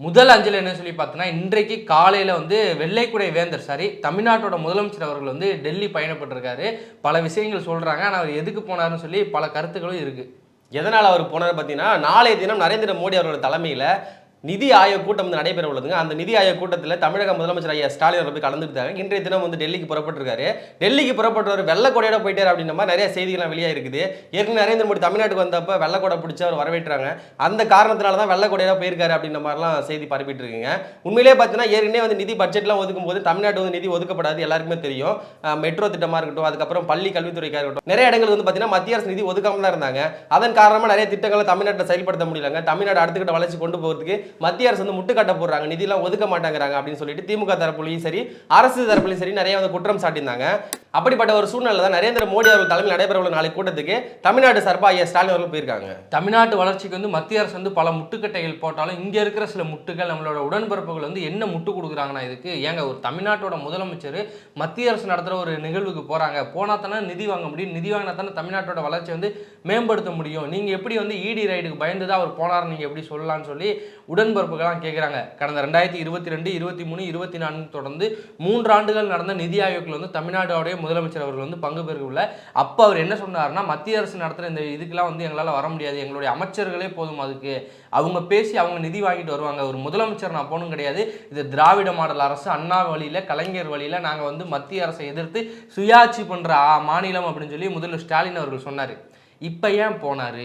முதல் அஞ்சல் என்ன சொல்லி பார்த்தோன்னா இன்றைக்கு காலையில் வந்து வெள்ளைக்குடை வேந்தர் சாரி தமிழ்நாட்டோட முதலமைச்சர் அவர்கள் வந்து டெல்லி பயணப்பட்டிருக்காரு. பல விஷயங்கள் சொல்கிறாங்க ஆனால் அவர் எதுக்கு போனாருன்னு சொல்லி பல கருத்துக்களும் இருக்குது எதனால் அவர் போனார் பார்த்தீங்கன்னா நாளைய தினம் நரேந்திர மோடி அவர்களோட தலைமையில் நிதி ஆயோக் கூட்டம் வந்து நடைபெற உள்ளதுங்க. அந்த நிதி ஆயோக் கூட்டத்தில் தமிழக முதலமைச்சர் ஐயா ஸ்டாலின் அவர்கள் போய் கலந்துட்டாங்க இன்றைய தினம் வந்து டெல்லிக்கு புறப்பட்டிருக்காரு. டெல்லிக்கு புறப்பட்டவர் வெள்ளக்கொடையோட போயிட்டார் அப்படின்ற மாதிரி நிறைய செய்திகள்லாம் வெளியாக இருக்குது ஏற்கனவே நரேந்திர மோடி தமிழ்நாட்டுக்கு வந்தப்போ வெள்ளக்கொடை பிடிச்சி அவர் வரவேற்றாங்க. அந்த காரணத்தினால தான் வெள்ளக்கொடையோட போயிருக்காரு அப்படின்ற மாதிரிலாம் செய்தி பரப்பிட்டு இருக்குங்க உண்மையிலேயே பார்த்தீங்கன்னா ஏற்கனவே வந்து நிதி பட்ஜெட்லாம் ஒதுக்கும் போது தமிழ்நாட்டு வந்து நிதி ஒதுக்கப்படாது எல்லாருக்குமே தெரியும். மெட்ரோ திட்டமாக இருக்கட்டும் அதுக்கப்புறம் பள்ளி கல்வித்துறைக்காக இருக்கட்டும் நிறைய இடங்கள் வந்து பார்த்தீங்கன்னா மத்திய அரசு நிதி ஒதுக்காமல் தான் இருந்தாங்க. அதன் காரணமாக நிறைய திட்டங்களை தமிழ்நாட்டில் செயல்படுத்த முடியலங்க. தமிழ்நாடு அடுத்துக்கிட்ட வளர்ச்சி கொண்டு போகிறதுக்கு மத்திய அரசு வந்து முட்டுக்கட்ட போடுறாங்க நிதியெல்லாம் ஒதுக்க மாட்டேங்கிறாங்க அப்படின்னு சொல்லிட்டு திமுக தரப்புலையும் சரி அரசு தரப்புலையும் சரி நிறைய வந்து குற்றம் சாட்டியிருந்தாங்க. அப்படிப்பட்ட ஒரு சூழ்நிலை தான் நரேந்திர மோடி அவர்கள் தலைமையில் நடைபெற உள்ள நாளை கூட்டத்துக்கு தமிழ்நாடு சார்பாக ஐயா ஸ்டாலின் அவர்கள் போயிருக்காங்க. தமிழ்நாட்டு வளர்ச்சிக்கு வந்து மத்திய அரசு வந்து பல முட்டுக்கட்டைகள் போட்டாலும் இங்கே இருக்கிற சில முட்டுகள் நம்மளோட உடன்பிறப்புகள் வந்து என்ன முட்டு கொடுக்குறாங்கன்னா இதுக்கு? ஏங்க ஒரு தமிழ்நாட்டோட முதலமைச்சர் மத்திய அரசு நடத்துகிற ஒரு நிகழ்வுக்கு போகிறாங்க போனால் தானே நிதி வாங்க முடியும். நிதி வாங்கினா தானே தமிழ்நாட்டோட வளர்ச்சி வந்து மேம்படுத்த முடியும். நீங்கள் எப்படி வந்து இடி ரைடுக்கு பயந்து தான் அவர் போனார் நீங்கள் எப்படி சொல்லலாம்னு சொல்லி உடன்பிறப்புகள்லாம் கேட்குறாங்க கடந்த ரெண்டாயிரத்தி இருபத்தி ரெண்டு இருபத்தி மூணு இருபத்தி நான்கு தொடர்ந்து மூன்று ஆண்டுகள் நடந்த நிதி ஆயோக்கில் வந்து தமிழ்நாடோடைய முதலமைச்சர் அவர்கள் வந்து பங்கு பெறவில்லை அப்போ அவர் என்ன சொன்னார்னா மத்திய அரசு நடத்துகிற இந்த இதுக்கெல்லாம் வந்து எங்களால் வர முடியாது. எங்களுடைய அமைச்சர்களே போதும் அதுக்கு. அவங்க பேசி அவங்க நிதி வாங்கிட்டு வருவாங்க. ஒரு முதலமைச்சர் நான் போகணும் கிடையாது. இது திராவிட மாடல் அரசு அண்ணா வழியில் கலைஞர் வழியில் நாங்கள் வந்து மத்திய அரசை எதிர்த்து சுயாட்சி பண்ணுற மாநிலம் அப்படின்னு சொல்லி முதல்வர் ஸ்டாலின் அவர்கள் சொன்னார். இப்போ ஏன் போனார்?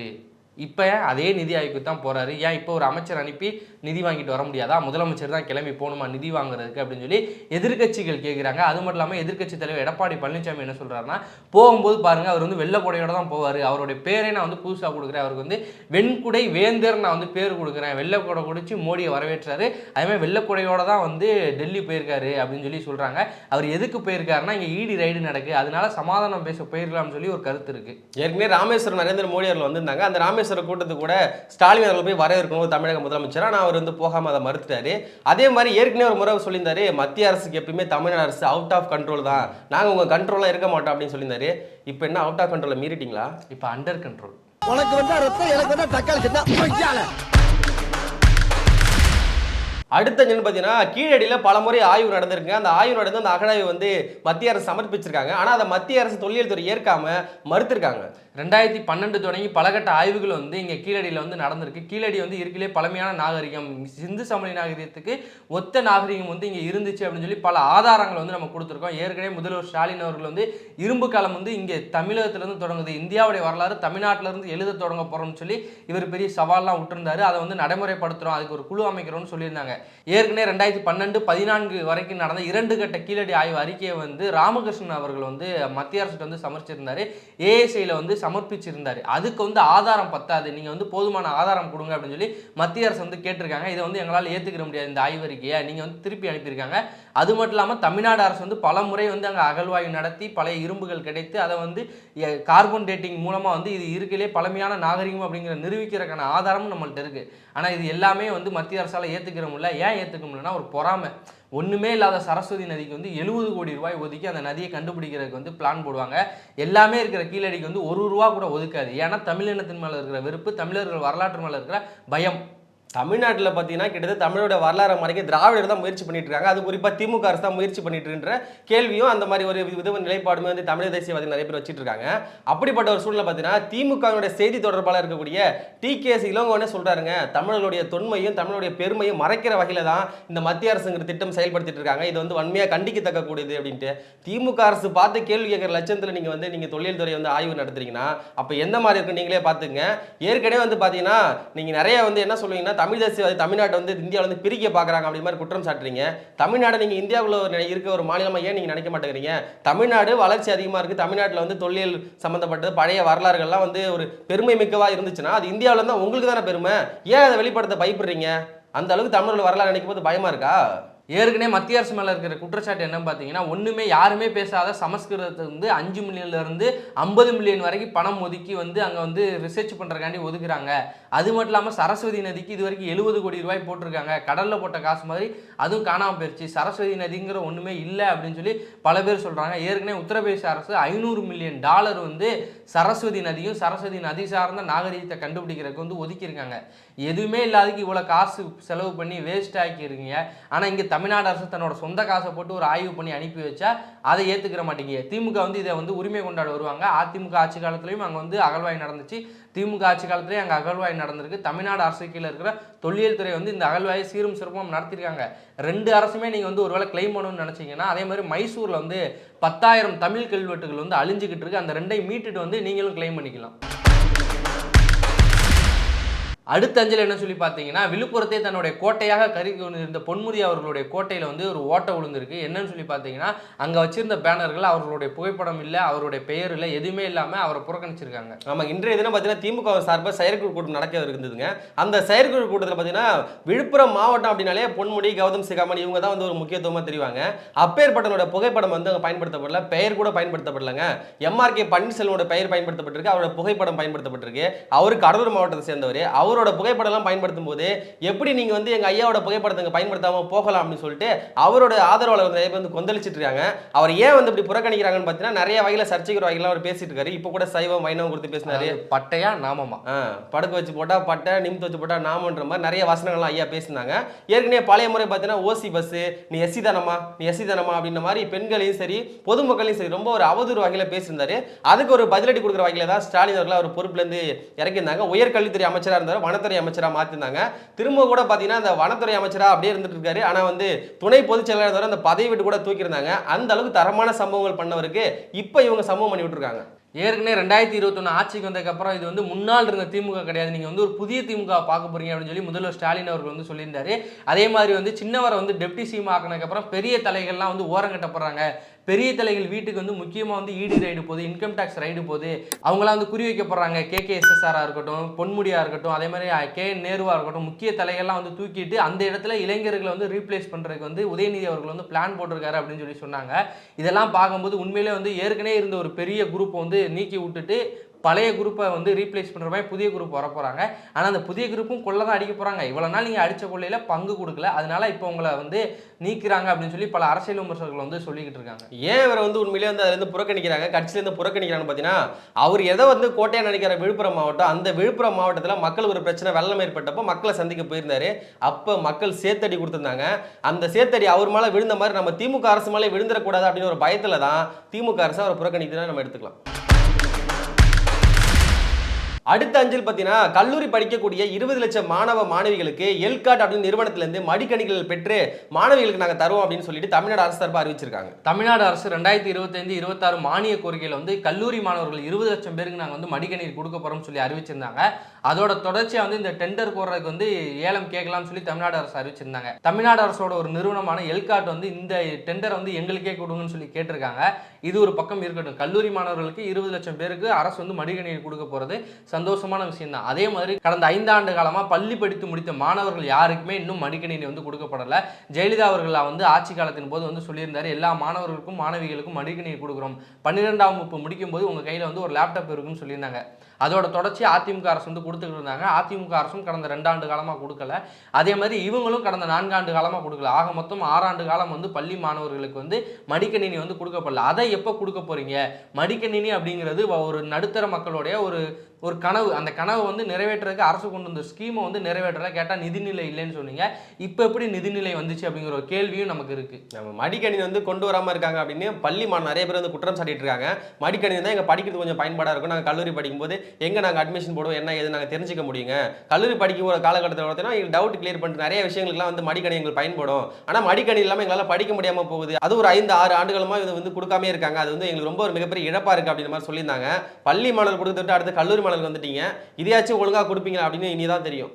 இப்போ அதே நிதி ஆய்வுக்கு தான் போகிறாரு ஏன் இப்போ ஒரு அமைச்சர் அனுப்பி நிதி வாங்கிட்டு வர முடியாதா? முதலமைச்சர் தான் கிளம்பி போகணுமா நிதி வாங்குறதுக்கு அப்படின்னு சொல்லி எதிர்க்கட்சிகள் கேட்குறாங்க அது மட்டும் இல்லாமல் எதிர்க்கட்சி தலைவர் எடப்பாடி பழனிசாமி என்ன சொல்கிறாருன்னா போகும்போது பாருங்கள் அவர் வந்து வெள்ளக்கொடையோட தான் போவார். அவருடைய பேரே நான் வந்து புதுசாக கொடுக்குறேன். அவருக்கு வந்து வெண்குடை வேந்தர் நான் வந்து பேர் கொடுக்குறேன். வெள்ளக்கொடை குடிச்சு மோடியை வரவேற்றாரு. அதேமாதிரி வெள்ளக்கொடையோட தான் வந்து டெல்லி போயிருக்காரு அப்படின்னு சொல்லி சொல்கிறாங்க அவர் எதுக்கு போயிருக்காருன்னா இங்கே ஈடி ரைடு நடக்கு. அதனால சமாதானம் பேச போயிருக்கலாம்னு சொல்லி ஒரு கருத்து இருக்குது ஏற்கனவே ராமேஸ்வரம் நரேந்திர மோடி அவர்கள் வந்திருந்தாங்க. அந்த ராமேஸ்வரம் கூட்டத்துக்கு கூட ஸ்டாலின் அவர்கள் போய் வரவேற்கணும் தமிழக முதலமைச்சர்? ஆனால் அவர் வந்து போகாமல் அதை மறுத்துட்டாரு. அதே மாதிரி ஏற்கனவே ஒரு முறை சொல்லியிருந்தாரு மத்திய அரசுக்கு எப்பயுமே தமிழ்நாடு அரசு அவுட் ஆஃப் கண்ட்ரோல் தான். நாங்கள் உங்கள் கண்ட்ரோலாக இருக்க மாட்டோம் அப்படின்னு சொல்லியிருந்தாரு. இப்போ என்ன அவுட் ஆஃப் கண்ட்ரோலில் மீறிட்டீங்களா? இப்போ அண்டர் கண்ட்ரோல் உனக்கு வந்தா ரத்தம் எனக்கு வந்தா தக்காளி சட்னா அடுத்த என்னன்னு பார்த்தீங்கன்னா கீழடியில் பல முறை ஆய்வு நடந்திருக்கு. அந்த ஆய்வு நடந்து அந்த அகழாய்வு வந்து மத்திய அரசு சமர்ப்பிச்சிருக்காங்க. ஆனால் அதை மத்திய அரசு தொல்லியல் துறை ஏற்காம மறுத்திருக்காங்க. ரெண்டாயிரத்தி பன்னெண்டு தொடங்கி பலகட்ட ஆய்வுகள் வந்து இங்கே கீழடியில் வந்து நடந்திருக்கு. கீழடி வந்து இருக்கிலே பழமையான நாகரிகம். சிந்து சமணி நாகரிகத்துக்கு ஒத்த நாகரிகம் வந்து இங்கே இருந்துச்சு அப்படின்னு சொல்லி பல ஆதாரங்கள் வந்து நம்ம கொடுத்துருக்கோம். ஏற்கனவே முதல்வர் ஸ்டாலின் அவர்கள் வந்து இரும்பு காலம் வந்து இங்கே தமிழகத்திலிருந்து தொடங்குது. இந்தியாவுடைய வரலாறு தமிழ்நாட்டிலிருந்து எழுத தொடங்க போகிறோம்னு சொல்லி இவர் பெரிய சவால்லாம் விட்டுருந்தாரு. அதை வந்து நடைமுறைப்படுத்துகிறோம் அதுக்கு ஒரு குழு அமைக்கிறோம்னு சொல்லியிருந்தாங்க. ஏற்கனவே ரெண்டாயிரத்தி பன்னெண்டு பதினான்கு வரைக்கும் நடந்த இரண்டு கட்ட கீழடி ஆய்வு அறிக்கையை வந்து ராமகிருஷ்ணன் அவர்கள் வந்து மத்திய அரசு வந்து சமர்ப்பிச்சிருந்தாரு ஏஎஸ்ஐயில் வந்து சமர்ப்பிச்சிருந்தார். அதுக்கு வந்து ஆதாரம் பத்தாது. நீங்கள் வந்து போதுமான ஆதாரம் கொடுங்க அப்படின்னு சொல்லி மத்திய அரசு வந்து கேட்டிருக்காங்க. இதை வந்து எங்களால் ஏற்றுக்கிற முடியாது இந்த ஆய்வறிக்கையை. நீங்கள் வந்து திருப்பி அனுப்பியிருக்காங்க. அது மட்டும் இல்லாமல் தமிழ்நாடு அரசு வந்து பல முறை வந்து அங்கே அகழ்வாய்வு நடத்தி பழைய இரும்புகள் கிடைத்து அதை வந்து கார்பன் டேட்டிங் மூலமாக வந்து இது இருக்கையிலே பழமையான நாகரிகம் அப்படிங்கிற நிரூபிக்கிறதுக்கான ஆதாரமும் நம்மள்ட்ட இருக்குது ஆனால் இது எல்லாமே வந்து மத்திய அரசால் ஏற்றுக்கிற முடியல. ஏன் ஏற்றுக்க முடியலன்னா ஒரு பொறாமை. ஒன்றுமே இல்லாத சரஸ்வதி நதிக்கு வந்து எழுபது கோடி ரூபாய் ஒதுக்கி அந்த நதியை கண்டுபிடிக்கிறதுக்கு வந்து பிளான் போடுவாங்க. எல்லாமே இருக்கிற கீழடிக்கு வந்து ஒரு ரூபா கூட ஒதுக்காது. ஏன்னா தமிழினத்தின் மேலே இருக்கிற வெறுப்பு தமிழர்கள் வரலாற்று மேலே இருக்கிற பயம். தமிழ்நாட்டில் பார்த்தீங்கன்னா கிட்டத்தட்ட தமிழோட வரலாறு மறைக்க திராவிடர் தான் முயற்சி பண்ணிட்டு இருக்காங்க. அது குறிப்பாக திமுக அரசு தான் முயற்சி பண்ணிட்டு இருக்கின்ற கேள்வியும் அந்த மாதிரி ஒரு வித நிலைப்பாடுமே வந்து தமிழ் தேசியவாதி நிறைய பேர் வச்சுட்டு இருக்காங்க. அப்படிப்பட்ட ஒரு சூழ்நிலை பார்த்தீங்கன்னா திமுகவினுடைய செய்தி தொடர்பாளர் இருக்கக்கூடிய டி. கே. சி. இளங்கோனே சொல்றாருங்க. தமிழர்களுடைய தொன்மையும் தமிழுடைய பெருமையும் மறைக்கிற வகையில தான் இந்த மத்திய அரசுங்கிற திட்டம் செயல்படுத்திட்டு இருக்காங்க. இது வந்து வன்மையாக கண்டிக்கத்தக்க கூடியது அப்படின்ட்டு. திமுக அரசு பார்த்து கேள்வி கேட்குற லட்சத்தில் நீங்கள் வந்து நீங்கள் தொழில் துறை வந்து ஆய்வு நடத்துறீங்கன்னா அப்போ எந்த மாதிரி இருக்கு நீங்களே பார்த்துங்க ஏற்கனவே வந்து பார்த்தீங்கன்னா நீங்கள் நிறைய வந்து என்ன சொல்லுவீங்கன்னா தமிழ் தேசியவாதி தமிழ்நாட்டை வந்து இந்தியாவில் வந்து பிரிக்க பார்க்குறாங்க அப்படி மாதிரி குற்றம் சாட்டுறீங்க. தமிழ்நாடு நீங்கள் இந்தியாவில் ஒரு இருக்க ஒரு மாநிலமாக ஏன் நீங்கள் நினைக்க மாட்டேங்கிறீங்க? தமிழ்நாடு வளர்ச்சி அதிகமாக இருக்குது தமிழ்நாட்டில் வந்து தொழில் சம்மந்தப்பட்டது பழைய வரலாறுகள்லாம் வந்து ஒரு பெருமை மிக்கவாக இருந்துச்சுன்னா அது இந்தியாவில் இருந்தால் உங்களுக்கு தானே பெருமை? ஏன் அதை வெளிப்படுத்த பயப்படுறீங்க? அந்த அளவுக்கு தமிழர்கள் வரலாறு நினைக்கும் போது பயமாக இருக்கா? ஏற்கனவே மத்திய அரசு மேலே இருக்கிற குற்றச்சாட்டு என்னன்னு பார்த்தீங்கன்னா ஒன்றுமே யாருமே பேசாத சமஸ்கிருதத்தை வந்து அஞ்சு மில்லியன்லேருந்து ஐம்பது மில்லியன் வரைக்கும் பணம் ஒதுக்கி வந்து அங்கே வந்து ரிசர்ச் பண்ணுறக்காண்டி ஒதுக்குறாங்க. அது மட்டும் இல்லாமல் சரஸ்வதி நதிக்கு இது வரைக்கும் எழுபது கோடி ரூபாய் போட்டிருக்காங்க. கடலில் போட்ட காசு மாதிரி அதுவும் காணாம போயிருச்சு. சரஸ்வதி நதிங்கிற ஒன்றுமே இல்லை அப்படின்னு சொல்லி பல பேர் சொல்கிறாங்க ஏற்கனவே உத்தரப்பிரதேச அரசு ஐநூறு மில்லியன் டாலர் வந்து சரஸ்வதி நதியும் சரஸ்வதி நதி சார்ந்த நாகரீகத்தை கண்டுபிடிக்கிறதுக்கு வந்து ஒதுக்கியிருக்காங்க. எதுவுமே இல்லாததுக்கு இவ்வளோ காசு செலவு பண்ணி வேஸ்ட் ஆக்கியிருக்கீங்க. ஆனால் இங்கே தமிழ்நாடு அரசு தன்னோட சொந்த காசை போட்டு ஒரு ஆய்வு பண்ணி அனுப்பி வச்சா அதை ஏற்றுக்கிற மாட்டேங்க திமுக வந்து இதை வந்து உரிமை கொண்டாட வருவாங்க. அதிமுக ஆட்சி காலத்துலேயும் அங்கே வந்து அகழ்வாய் நடந்துச்சு. திமுக ஆட்சி காலத்துலேயும் அங்கே அகழ்வாய் நடந்திருக்கு. தமிழ்நாடு அரசு கீழே இருக்கிற தொல்லியல் துறை வந்து இந்த அகழ்வாயை சீரும் சிறப்பும் நடத்திருக்காங்க. ரெண்டு அரசுமே நீங்கள் வந்து ஒருவேளை கிளைம் பண்ணணும்னு நினச்சிங்கன்னா அதே மாதிரி மைசூரில் வந்து பத்தாயிரம் தமிழ் கல்வெட்டுகள் வந்து அழிஞ்சிக்கிட்டு இருக்கு. அந்த ரெண்டையும் மீட்டுட்டு வந்து நீங்களும் கிளைம் பண்ணிக்கலாம். அடுத்த அஞ்சல் என்ன சொல்லி பார்த்தீங்கன்னா விழுப்புரத்தை தன்னுடைய கோட்டையாக கருதி கொண்டிருந்த பொன்முடி அவர்களுடைய கோட்டையில் வந்து ஒரு ஓட்டை விழுந்திருக்கு என்னன்னு சொல்லி பார்த்தீங்கன்னா அங்கே வச்சிருந்த பேனர்கள் அவர்களுடைய புகைப்படம் இல்லை அவருடைய பெயர் இல்லை எதுவுமே இல்லாமல் அவரை புறக்கணிச்சிருக்காங்க. நம்ம இன்றைய தினம் பார்த்தீங்கன்னா திமுக சார்பாக செயற்குழு கூட்டம் நடக்க இருந்ததுங்க. அந்த செயற்குழு கூட்டத்தில் பார்த்தீங்கன்னா விழுப்புரம் மாவட்டம் அப்படின்னாலே பொன்முடி கௌதம் சிகாமணி இவங்க தான் வந்து ஒரு முக்கியத்துவமாக தெரிவாங்க. அப்பேற்பட்டனோட புகைப்படம் வந்து அங்கே பயன்படுத்தப்படல பெயர் கூட பயன்படுத்தப்படலங்க. எம்ஆர்கே பன்னீர்செல்வனோட பெயர் பயன்படுத்தப்பட்டிருக்கு அவரோட புகைப்படம் பயன்படுத்தப்பட்டிருக்கு. அவர் கடலூர் மாவட்டத்தை சேர்ந்தவர். அவர் அவரோட புகைப்படம்லாம் பயன்படுத்தும் போது எப்படி நீங்க வந்து எங்க ஐயாவோட புகைப்படத்தை இங்க பயன்படுத்தாம போகலாம் அப்படின்னு சொல்லிட்டு அவரோட ஆதரவாளர் நிறைய பேர் வந்து கொந்தளிச்சிட்டு இருக்காங்க. அவர் ஏன் வந்து இப்படி புறக்கணிக்கிறாங்கன்னு பார்த்தீங்கன்னா நிறைய வகையில சர்ச்சைக்கிற வகையில அவர் பேசிட்டு இருக்காரு. இப்போ கூட சைவம் வைணவம் கொடுத்து பேசினாரு. பட்டையா நாமமா? படுக்க வச்சு போட்டா பட்டை நிமித்து வச்சு போட்டா நாமன்ற மாதிரி நிறைய வசனங்கள்லாம் ஐயா பேசினாங்க ஏற்கனவே பழைய முறை பார்த்தீங்கன்னா ஓசி பஸ் நீ எஸ்சி தானமா நீ எஸ்சி தானமா அப்படின்ற மாதிரி பெண்களையும் சரி பொதுமக்களையும் சரி ரொம்ப ஒரு அவதூறு வகையில பேசியிருந்தாரு. அதுக்கு ஒரு பதிலடி கொடுக்குற வகையில தான் ஸ்டாலின் அவர்கள் அவர் பொறுப்புல இருந்து இறக்கியிருந்தாங்க. உயர்கல்வித்துறை அமைச்சரா இருந்தார் வனத்துறை அமைச்சராக மாற்றிருந்தாங்க திரும்ப கூட பார்த்தீங்கன்னா அந்த வனத்துறை அமைச்சராக அப்படியே இருந்துட்டு இருக்காரு. ஆனால் வந்து துணை பொதுச் செயலாளர் தவிர அந்த பதவி விட்டு கூட தூக்கியிருந்தாங்க. அந்த அளவுக்கு தரமான சம்பவங்கள் பண்ணவருக்கு இப்போ இவங்க சம்பவம் பண்ணி விட்டுருக்காங்க. ஏற்கனவே ரெண்டாயிரத்தி இருபத்தொன்று ஆட்சிக்கு வந்ததுக்கப்புறம் இது வந்து முன்னாள் இருந்த திமுக கிடையாது. நீங்கள் வந்து ஒரு புதிய திமுக பார்க்க போறீங்க அப்படின்னு சொல்லி முதல்வர் ஸ்டாலின் அவர்கள் வந்து சொல்லியிருந்தாரு. அதே மாதிரி வந்து சின்னவரை வந்து டெப்டி சிஎம் ஆக்கினதுக்கப்புறம் பெரிய தலைகள்லாம் வந்து ஓரங்கட்டப்படுறாங்க. பெரிய தலைகள் வீட்டுக்கு வந்து முக்கியமாக வந்து இடி ரைடு போகுது இன்கம் டேக்ஸ் ரைடு போகுது. அவங்களாம் வந்து குறி வைக்கப்படுறாங்க. கே கேஎஸ்எஸ்ஆராக இருக்கட்டும் பொன்முடியாக இருக்கட்டும் அதே மாதிரி கே நேருவாக இருக்கட்டும் முக்கிய தலைகள்லாம் வந்து தூக்கிட்டு அந்த இடத்துல இளைஞர்களை வந்து ரீப்ளேஸ் பண்ணுறதுக்கு வந்து உதயநிதி அவர்கள் வந்து பிளான் போட்டிருக்காரு அப்படின்னு சொல்லி சொன்னாங்க. இதெல்லாம் பார்க்கும்போது உண்மையிலே வந்து ஏற்கனவே இருந்த ஒரு பெரிய குரூப்பை வந்து நீக்கி விட்டுட்டு பழைய குரூப்பை வந்து ரீப்ளேஸ் பண்ணுற மாதிரி புதிய குரூப் வர போகிறாங்க ஆனால் அந்த புதிய குரூப்பும் கொள்ள தான் அடிக்க போகிறாங்க இவ்வளோ நாள் நீங்கள் அடித்த கொள்ளையில் பங்கு கொடுக்கல. அதனால் இப்போ உங்களை வந்து நீக்கிறாங்க அப்படின்னு சொல்லி பல அரசியல் விமர்சகர்கள் வந்து சொல்லிக்கிட்டு இருக்காங்க. ஏன் இவரை வந்து உண்மையிலேயே வந்து அதுலேருந்து புறக்கணிக்கிறாங்க? கட்சியிலேருந்து புறக்கணிக்கிறாங்கன்னு பார்த்தீங்கன்னா அவர் எதை வந்து கோட்டையை நினைக்கிற விழுப்புரம் மாவட்டம். அந்த விழுப்புரம் மாவட்டத்தில் மக்கள் ஒரு பிரச்சனை வெள்ளம் ஏற்பட்டப்போ மக்களை சந்திக்க போயிருந்தாரு. அப்போ மக்கள் சேத்தடி கொடுத்துருந்தாங்க. அந்த சேத்தடி அவர் மேலே விழுந்த மாதிரி நம்ம திமுக அரசு மேலே விழுந்துடக்கூடாது அப்படின்னு ஒரு பயத்தில் தான் திமுக அரசு அவரை புறக்கணிக்கிறதா நம்ம எடுத்துக்கலாம். அடுத்த அஞ்சல் பார்த்தீங்கன்னா கல்லூரி படிக்கக்கூடிய இருபது லட்சம் மாணவ மாணவிகளுக்கு எல்காட் அப்படின்னு நிறுவனத்திலேருந்து மடிக்கணிகள் பெற்று மாணவிகளுக்கு நாங்கள் தருவோம் அப்படின்னு சொல்லிட்டு தமிழ்நாடு அரசு தரப்பாக அறிவிச்சிருக்காங்க. தமிழ்நாடு அரசு ரெண்டாயிரத்தி இருபத்தைந்து இருபத்தாறு மானிய கோரிக்கையில் வந்து கல்லூரி மாணவர்கள் இருபது லட்சம் பேருக்கு நாங்கள் வந்து மடிக்கணினி கொடுக்க போகிறோம்னு சொல்லி அறிவிச்சிருந்தாங்க. அதோட தொடர்ச்சியாக வந்து இந்த டெண்டர் போடுறதுக்கு வந்து ஏலம் கேட்கலாம்னு சொல்லி தமிழ்நாடு அரசு அறிவிச்சிருந்தாங்க. தமிழ்நாடு அரசோட ஒரு நிறுவனமான எல்காட் வந்து இந்த டெண்டரை வந்து எங்களுக்கே கொடுங்கன்னு சொல்லி கேட்டிருக்காங்க. இது ஒரு பக்கம் இருக்கட்டும். கல்லூரி மாணவர்களுக்கு இருபது லட்சம் பேருக்கு அரசு வந்து மடிக்கணினி கொடுக்க போகிறது சந்தோஷமான விஷயம் தான் அதே மாதிரி கடந்த ஐந்தாண்டு காலமாக பள்ளி படித்து முடித்த மாணவர்கள் யாருக்குமே இன்னும் மடிக்கணினி வந்து கொடுக்கப்படலை. ஜெயலலிதா அவர்கள் வந்து ஆட்சி காலத்தின் போது வந்து சொல்லியிருந்தாரு எல்லா மாணவர்களுக்கும் மாணவிகளுக்கும் மடிக்கணினி கொடுக்குறோம். பன்னிரெண்டாம் வகுப்பு முடிக்கும் போது உங்கள் கையில் வந்து ஒரு லேப்டாப் இருக்குன்னு சொல்லியிருந்தாங்க. அதோட தொடர்ச்சி அதிமுக அரசு வந்து கொடுத்துக்கிட்டு இருந்தாங்க. அதிமுக அரசும் கடந்த ரெண்டாண்டு காலமாக கொடுக்கல. அதே மாதிரி இவங்களும் கடந்த நான்காண்டு காலமாக கொடுக்கல. ஆக மொத்தம் ஆறாண்டு காலம் வந்து பள்ளி மாணவர்களுக்கு வந்து மடிக்கணினி வந்து கொடுக்கப்படல. அதை எப்போ கொடுக்க போகிறீங்க மடிக்கணினி அப்படிங்கிறது ஒரு நடுத்தர மக்களுடைய ஒரு ஒரு கனவு அந்த கனவை வந்து நிறைவேற்றுறதுக்கு அரசு கொண்டு வந்த ஸ்கீமை வந்து நிறைவேற்றல. கேட்டால் நிதிநிலை இல்லைன்னு சொன்னீங்க. இப்போ எப்படி நிதிநிலை வந்துச்சு அப்படிங்கிற ஒரு கேள்வியும் நமக்கு இருக்கு. நம்ம மடிக்கணினி வந்து கொண்டு வராமல் இருக்காங்க அப்படின்னு பள்ளி மாணவ நிறைய பேர் வந்து குற்றம் சாட்டிட்டு இருக்காங்க. மடிக்கணினி தான் எங்கள் படிக்கிறது கொஞ்சம் பயன்பாடாக இருக்கும். நாங்கள் கல்லூரி படிக்கும்போது எங்கே நாங்கள் அட்மிஷன் போடுவோம் என்ன ஏது நாங்கள் தெரிஞ்சுக்க முடியுங்க. கல்லூரி படிக்கும் ஒரு காலகட்டத்தில் பார்த்தீங்கன்னா எங்களுக்கு டவுட் கிளியர் பண்ணிட்டு நிறைய விஷயங்களுக்குலாம் வந்து மடிக்கணி எங்களுக்கு பயன்படும். ஆனால் மடிக்கணி இல்லாமல் எங்களால் படிக்க முடியாமல் போகுது. அது ஒரு ஐந்து ஆறு ஆண்டுகளுமா இது வந்து கொடுக்காமே இருக்காங்க. அது வந்து எங்களுக்கு ரொம்ப ஒரு மிகப்பெரிய இழப்பாக இருக்குது அப்படின்ற மாதிரி சொல்லியிருந்தாங்க. பள்ளி மாணவர் கொடுத்துட்டு அடுத்து கல்லூரி மாணவர்கள் வந்துட்டீங்க. இதையாச்சும் ஒழுங்கா கொடுப்பீங்களா அப்படின்னு இனிதான் தெரியும்.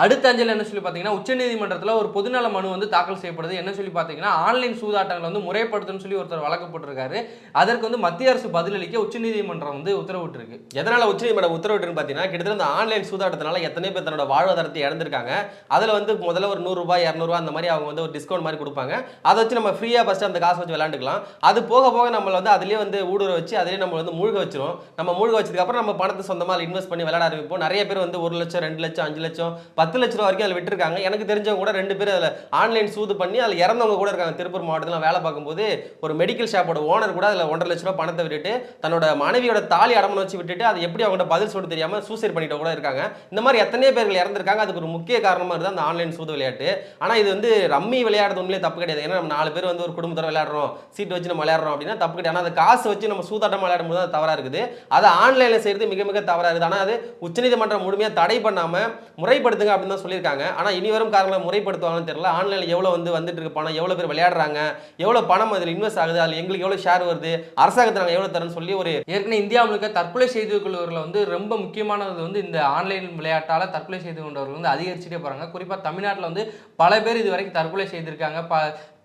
அடுத்த அஞ்சல் என்ன சொல்லி பார்த்தீங்கன்னா உச்சநீதிமன்றத்தில் ஒரு பொதுநல மனு வந்து தாக்கல் செய்யப்படுது. என்ன சொல்லி பார்த்தீங்கன்னா ஆன்லைன் சூதாட்டங்களை வந்து முறைப்படுத்துன்னு சொல்லி ஒருத்தர் வழக்கு போட்டிருக்காரு. அதற்கு வந்து மத்திய அரசு பதிலளிக்க உச்சநீதிமன்றம் வந்து உத்தரவிட்டிருக்கு. எதனால் உச்சநீதிமன்றம் உத்தரவிட்டுன்னு பார்த்தீங்கன்னா கிட்டத்தட்ட இந்த ஆன்லைன் சூதாட்டத்தினால எத்தனை பேர் தன்னோட வாழ்வாதாரத்தை இழந்திருக்காங்க. அதில் வந்து முதல்ல ஒரு நூறுரூபா இரநூறுவா அந்த மாதிரி அவங்க வந்து ஒரு டிஸ்கவுண்ட் மாதிரி கொடுப்பாங்க. அதை வச்சு நம்ம ஃப்ரீயாக ஃபஸ்ட்டு அந்த காசு வச்சு விளாண்டுக்கலாம் அது போக போக நம்மளை வந்து அதுலேயே வந்து ஊடுற வச்சு அதிலே நம்ம வந்து மூழ்க வச்சிரும். நம்ம மூழ்க வச்சதுக்கப்புறம் நம்ம பணத்தை சொந்தமாக இன்வெஸ்ட் பண்ணி விளையாட ஆரம்பிப்போம். நிறைய பேர் வந்து ஒரு லட்சம் ரெண்டு லட்சம் அஞ்சு லட்சம் பத்து லட்ச ரூபா வரைக்கும் அதில் விட்டுருக்காங்க. எனக்கு தெரிஞ்சவங்க கூட ரெண்டு பேர் அதில் ஆன்லைன் சூது பண்ணி அதில் இறந்தவங்க கூட இருக்காங்க. திருப்பூர் மாவட்டத்தில் வேலை பார்க்கும்போது ஒரு மெடிக்கல் ஷாப்போட ஓனர் கூட அதில் ஒன்றரை லட்ச ரூபா பணத்தை விட்டுட்டு தன்னோட மனைவியோட தாலி அடமனம் வச்சு விட்டுட்டு அதை எப்படி அவங்கள்ட்ட பதில் சொல்ல தெரியாமல் சூசைட் பண்ணிட்டு கூட இருக்காங்க. இந்த மாதிரி எத்தனையோ பேர்கள் இறந்துருக்காங்க. அதுக்கு ஒரு முக்கிய காரணமாக இருந்தால் அந்த ஆன்லைன் சூது விளையாட்டு. ஆனால் இது வந்து ரம்மி விளையாடுறது உண்மையிலே தப்பு கிடையாது. ஏன்னா நம்ம நாலு பேர் வந்து ஒரு குடும்பத்தோட விளையாடுறோம். சீட்டு வச்சு நம்ம விளையாடுறோம் அப்படின்னா தப்பு கிடையாது. ஆனால் அந்த காசு வச்சு நம்ம சூதாட்டம் விளையாடும் போது அது தவறாக இருக்குது. அதை ஆன்லைனில் செய்கிறது மிக மிக தவறாக இருக்குது. ஆனால் அது உச்சநீதிமன்றம் முழுமையாக தடை பண்ணாமல் முறைப்படுத்துங்க அப்படின்னு தான் சொல்லியிருக்காங்க. ஆனால் இனி வரும் காரணங்களை முறைப்படுத்துவாங்கன்னு தெரியல. ஆன்லைனில் எவ்வளோ வந்து வந்துட்டு இருக்க பணம் எவ்வளோ பேர் விளையாடுறாங்க எவ்வளோ பணம் அதில் இன்வெஸ்ட் ஆகுது அதில் எங்களுக்கு எவ்வளோ ஷேர் வருது அரசாங்கத்தை நாங்கள் எவ்வளோ தரேன்னு சொல்லி ஒரு ஏற்கனவே இந்தியா முழுக்க தற்கொலை செய்து கொள்வர்கள் வந்து ரொம்ப முக்கியமானது வந்து இந்த ஆன்லைன் விளையாட்டால் தற்கொலை செய்து கொண்டவர்கள் வந்து அதிகரிச்சுட்டே போகிறாங்க குறிப்பாக தமிழ்நாட்டில் வந்து பல பேர் இது வரைக்கும் தற்கொலை செய்திருக்காங்க. ப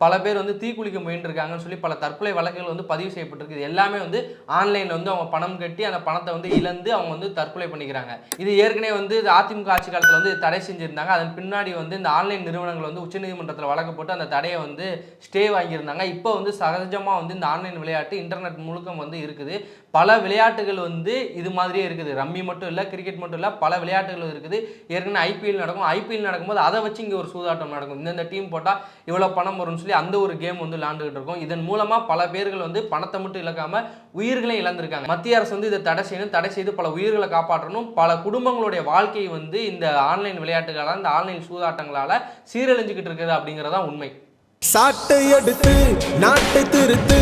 பல பேர் வந்து தீக்குளிக்க முயன்றிருக்காங்கன்னு சொல்லி பல தற்கொலை வழக்குகள் வந்து பதிவு செய்யப்பட்டிருக்கு. இது எல்லாமே வந்து ஆன்லைனில் வந்து அவங்க பணம் கட்டி அந்த பணத்தை வந்து இழந்து அவங்க வந்து தற்கொலை பண்ணிக்கிறாங்க. இது ஏற்கனவே வந்து அதிமுக ஆட்சி காலத்தில் வந்து தடை செஞ்சுருந்தாங்க. அதன் பின்னாடி வந்து இந்த ஆன்லைன் நிறுவனங்கள் வந்து உச்சநீதிமன்றத்தில் வழக்கு போட்டு அந்த தடையை வந்து ஸ்டே வாங்கியிருந்தாங்க. இப்போ வந்து சகஜமாக வந்து இந்த ஆன்லைன் விளையாட்டு இன்டர்நெட் முழுக்கம் வந்து இருக்குது. பல விளையாட்டுகள் வந்து இது மாதிரியே இருக்குது. ரம்மி மட்டும் இல்லை கிரிக்கெட் மட்டும் இல்லை பல விளையாட்டுகள் இருக்குது. ஏற்கனவே ஐபிஎல் நடக்கும். ஐபிஎல் நடக்கும்போது அதை வச்சு இங்கே ஒரு சூதாட்டம் நடக்கும். இந்தந்த டீம் போட்டால் இவ்வளோ பணம் வரும்னு சொல்லி அந்த ஒரு கேம் வந்து விளாண்டுக்கிட்டு இருக்கும். இதன் மூலமாக பல பேர்கள் வந்து பணத்தை மட்டும் இழக்காமல் உயிர்களையும் இழந்திருக்காங்க. மத்திய அரசு வந்து இதை தடை செய்யணும். தடை செய்து பல உயிர்களை காப்பாற்றணும். பல குடும்பங்களுடைய வாழ்க்கையை வந்து இந்த ஆன்லைன் விளையாட்டுகளால் இந்த ஆன்லைன் சூதாட்டங்களால் சீரழிஞ்சுக்கிட்டு இருக்குது அப்படிங்கிறதான் உண்மை. சாட்டை எடுத்து நாட்டை திருத்து.